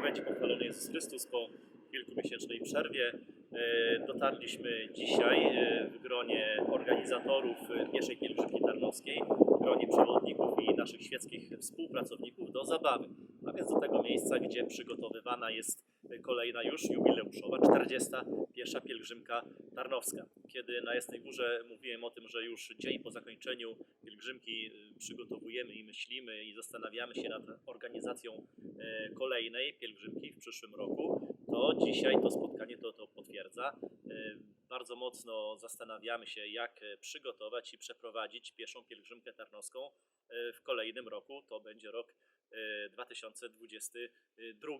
niech będzie pochwalony Jezus Chrystus po kilkumiesięcznej przerwie. e, Dotarliśmy dzisiaj e, w gronie organizatorów e, pieszej pielgrzymki tarnowskiej, w gronie przewodników i naszych świeckich współpracowników do zabawy. A więc do tego miejsca, gdzie przygotowywana jest kolejna już jubileuszowa, 41. pielgrzymka tarnowska. Kiedy na Jasnej Górze mówiłem o tym, że już dzień po zakończeniu pielgrzymki e, przygotowujemy i myślimy i zastanawiamy się nad organizacją e, kolejnej pielgrzymki w przyszłym roku, to dzisiaj to spotkanie to, to potwierdza. E, Bardzo mocno zastanawiamy się, jak e, przygotować i przeprowadzić pieszą pielgrzymkę tarnowską w kolejnym roku. To będzie rok e, 2022.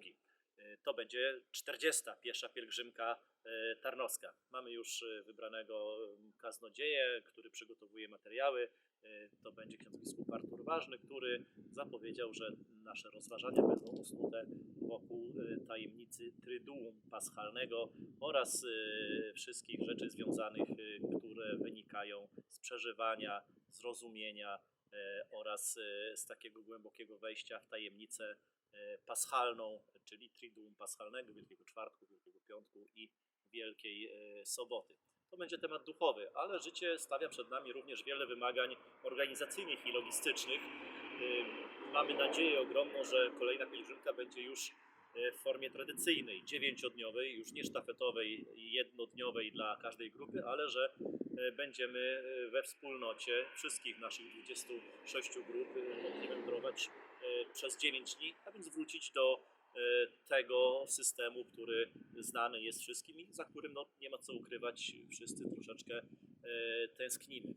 E, To będzie 40. piesza pielgrzymka e, tarnowska. Mamy już e, wybranego kaznodzieję, który przygotowuje materiały. To będzie ksiądz biskup Artur Ważny, który zapowiedział, że nasze rozważania będą usnute wokół tajemnicy Tryduum Paschalnego oraz wszystkich rzeczy związanych, które wynikają z przeżywania, zrozumienia oraz e, z takiego głębokiego wejścia w tajemnicę e, paschalną, czyli Triduum Paschalnego, Wielkiego Czwartku, Wielkiego Piątku i Wielkiej e, Soboty. To będzie temat duchowy, ale życie stawia przed nami również wiele wymagań organizacyjnych i logistycznych. Mamy nadzieję ogromną, że kolejna pielgrzymka będzie już w formie tradycyjnej, dziewięciodniowej, już nie sztafetowej jednodniowej dla każdej grupy, ale że y, będziemy y, we wspólnocie wszystkich naszych 26 grup y, wędrować y, przez 9 dni, a więc wrócić do y, tego systemu, który znany jest wszystkim i za którym no, nie ma co ukrywać, wszyscy troszeczkę y, tęsknimy.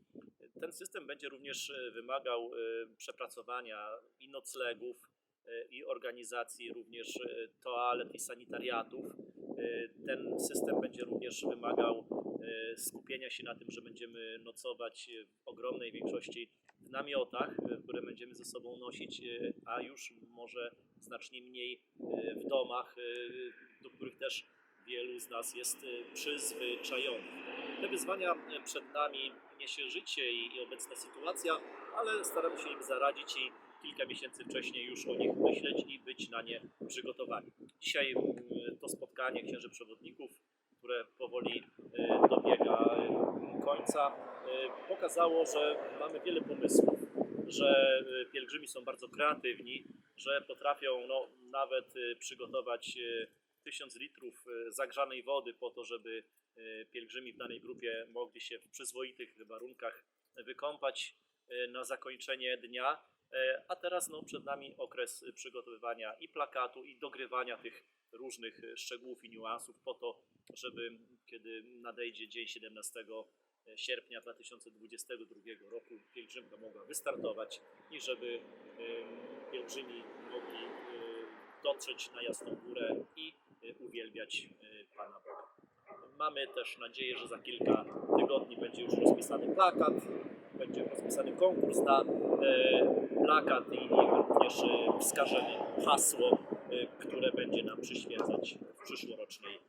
Ten system będzie również wymagał przepracowania i noclegów, i organizacji również e, toalet i sanitariatów. E, Ten system będzie również wymagał e, skupienia się na tym, że będziemy nocować w ogromnej większości w namiotach, które będziemy ze sobą nosić, a już może znacznie mniej w domach, do których też wielu z nas jest przyzwyczajonych. Te wyzwania przed nami niesie życie i, i obecna sytuacja, ale staramy się im zaradzić i kilka miesięcy wcześniej już o nich myśleć i być na nie przygotowani. Dzisiaj mm, to spotkanie księży przewodników, które powoli e, dobiega e, końca, e, pokazało, że mamy wiele pomysłów, że pielgrzymi są bardzo kreatywni, że potrafią no, nawet przygotować tysiąc litrów zagrzanej wody po to, żeby pielgrzymi w danej grupie mogli się w przyzwoitych warunkach wykąpać na zakończenie dnia. E, A teraz no, przed nami okres przygotowywania i plakatu, i dogrywania tych różnych e, szczegółów i niuansów po to, żeby kiedy nadejdzie dzień 17 sierpnia 2022 roku pielgrzymka mogła wystartować i żeby pielgrzymi mogli e, dotrzeć na Jasną Górę i e, uwielbiać e, Pana Boga. Mamy też nadzieję, że za kilka tygodni będzie już rozpisany plakat, będzie rozpisany konkurs na e, plakat i, również e, wskażemy hasło, e, które będzie nam przyświecać w przyszłorocznej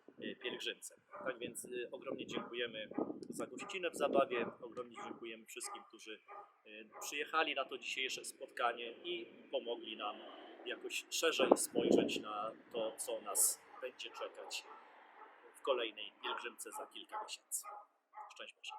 pielgrzymce. Tak więc ogromnie dziękujemy za gościnę w zabawie, ogromnie dziękujemy wszystkim, którzy przyjechali na to dzisiejsze spotkanie i pomogli nam jakoś szerzej spojrzeć na to, co nas będzie czekać w kolejnej pielgrzymce za kilka miesięcy. Szczęść Boże.